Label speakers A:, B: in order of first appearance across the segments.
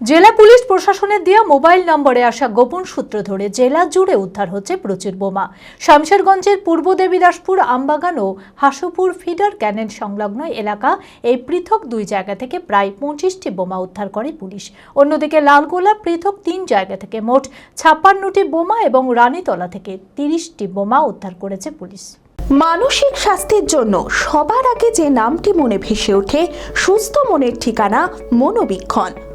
A: জেলা পুলিশ প্রশাসনের দেওয়া মোবাইল নম্বরে আসা গোপন সূত্র ধরে জেলা জুড়ে উদ্ধার হচ্ছে প্রচুর বোমা। শামশেরগঞ্জের পূর্ব দেবীদাসপুর, আমবাগান ও হাসুপুর ফিডার ক্যানেল সংলগ্ন এলাকা এই পৃথক দুই জায়গা থেকে প্রায় পঁচিশটি বোমা উদ্ধার করে পুলিশ। অন্যদিকে লালগোলা পৃথক তিন জায়গা থেকে মোট ছাপ্পান্নটি বোমা এবং রানীতলা থেকে তিরিশটি বোমা উদ্ধার করেছে পুলিশ।
B: মানসিক স্বাস্থ্যের জন্য সবার আগে যে নামটি মনে ভেসে ওঠে, সুস্থ মনের ঠিকানা মনোবীক্ষণ।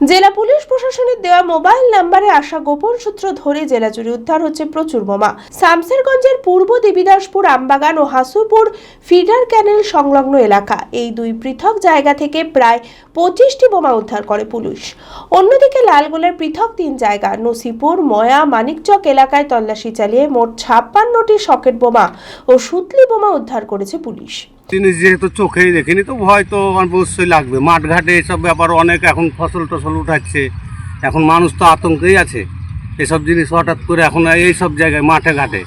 B: জেলা পুলিশ প্রশাসনের দেওয়া মোবাইল নাম্বারে আসা গোপন সূত্র ধরে জেলা জুড়ে উদ্ধার হচ্ছে প্রচুর বোমা। শামসেরগঞ্জের পূর্ব দেবীদাসপুর, আমবাগান ও হাসুপুর ফিডার ক্যানেল সংলগ্ন এলাকা। এই দুই পৃথক জায়গা থেকে প্রায় পঁচিশটি বোমা উদ্ধার করে পুলিশ। অন্যদিকে লালগোলার পৃথক তিন জায়গা, নসিপুর, ময়া, মানিকচক এলাকায় তল্লাশি চালিয়ে মোট ছাপ্পান্নটি সকেট বোমা ও সুতলি বোমা উদ্ধার করেছে পুলিশ।
C: জিনিস যেহেতু চোখেই দেখিনি, তো ভয় তো অবশ্যই লাগবে। মাঠঘাটে এসব ব্যাপার অনেক এখন ফসল টসল উঠাচ্ছে। এখন মানুষ তো আতঙ্কেই আছে। এসব জিনিস হঠাৎ করে এখন এই সব জায়গায়, মাঠে ঘাটে।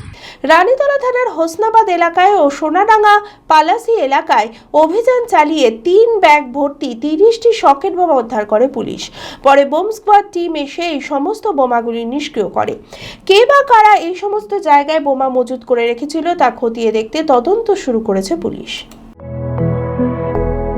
B: রানীতলা থানার হোসনাবাদ এলাকায় ও সোনাডাঙ্গা পালাসি এলাকায় অভিযান চালিয়ে তিন ব্যাগ ভর্তি তিরিশটি সকেট বোমা উদ্ধার করে পুলিশ। পরে বোম স্কোয়াড টিম এসে এই সমস্ত বোমাগুলি নিষ্ক্রিয় করে। কে বা কারা এই সমস্ত জায়গায় বোমা মজুত করে রেখেছিল তা খতিয়ে দেখতে তদন্ত শুরু করেছে পুলিশ।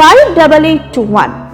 B: 588821.